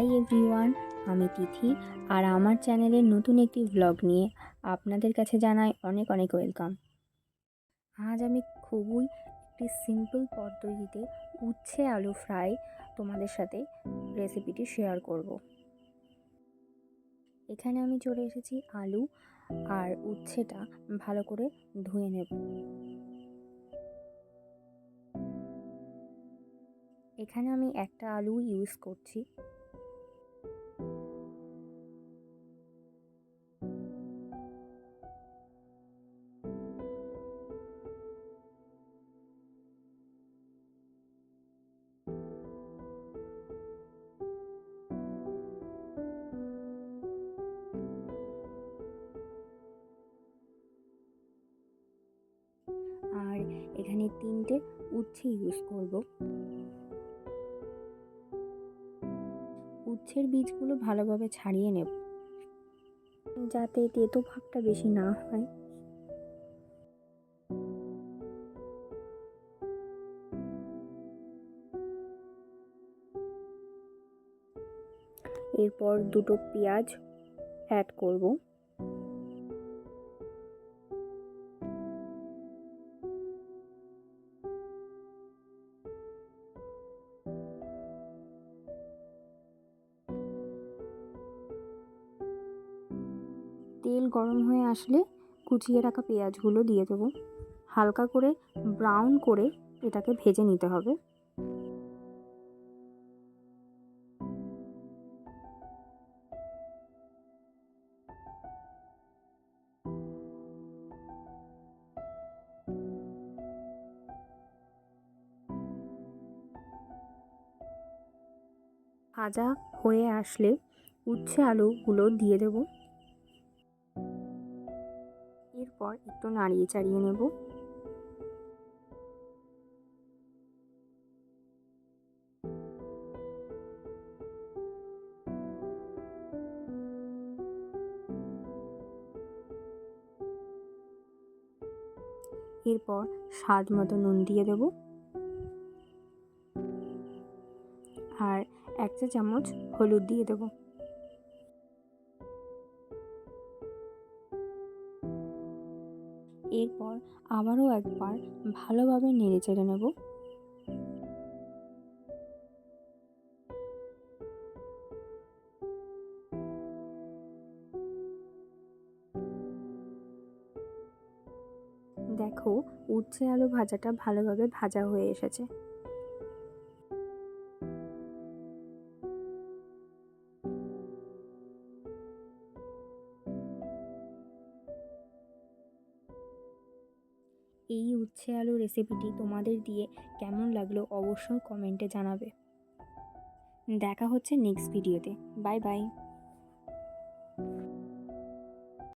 Hi everyone, আমি তিথি আর আমার চ্যানেলের নতুন একটি ব্লগ নিয়ে আপনাদের কাছে জানাই অনেক অনেক ওয়েলকাম আজ আমি খুবই একটি সিম্পল পদ্ধতিতে উচ্ছে আলু ফ্রাই তোমাদের সাথে রেসিপিটি শেয়ার করব। এখানে আমি চলে এসেছি আলু আর উচ্ছেটা ভালো করে ধুয়ে নেব। এখানে আমি একটা আলু ইউজ করছি। এখানে তিনটে উচ্ছে ইউজ করব। উচ্ছের বীজগুলো ভালোভাবে ছাড়িয়ে নেব। যাতে তেতো ভাবটা বেশি না হয়। এরপর দুটো পেঁয়াজ অ্যাড করব। গরম হয়ে আসলে কুচিয়ে রাখা পেঁয়াজগুলো দিয়ে দেবো। হালকা করে ব্রাউন করে এটাকে ভেজে নিতে হবে। ভাজা হয়ে আসলে উচ্ছে আলুগুলো দিয়ে দেব। এরপর একটু নাড়িয়ে চাড়িয়ে নেব। এরপর স্বাদ মতো নুন দিয়ে দেব। আর এক চা চামচ হলুদ দিয়ে দেবো। এরপর আবারও একবার ভালোভাবে নেড়ে চেড়ে নেব। দেখো, উচ্ছে আলু ভাজাটা ভালোভাবে ভাজা হয়ে এসেছে। এই উচ্ছে আলু রেসিপিটি তোমাদের দিয়ে কেমন লাগল অবশ্যই কমেন্টে জানাবে। দেখা হচ্ছে নেক্সট ভিডিওতে বাই বাই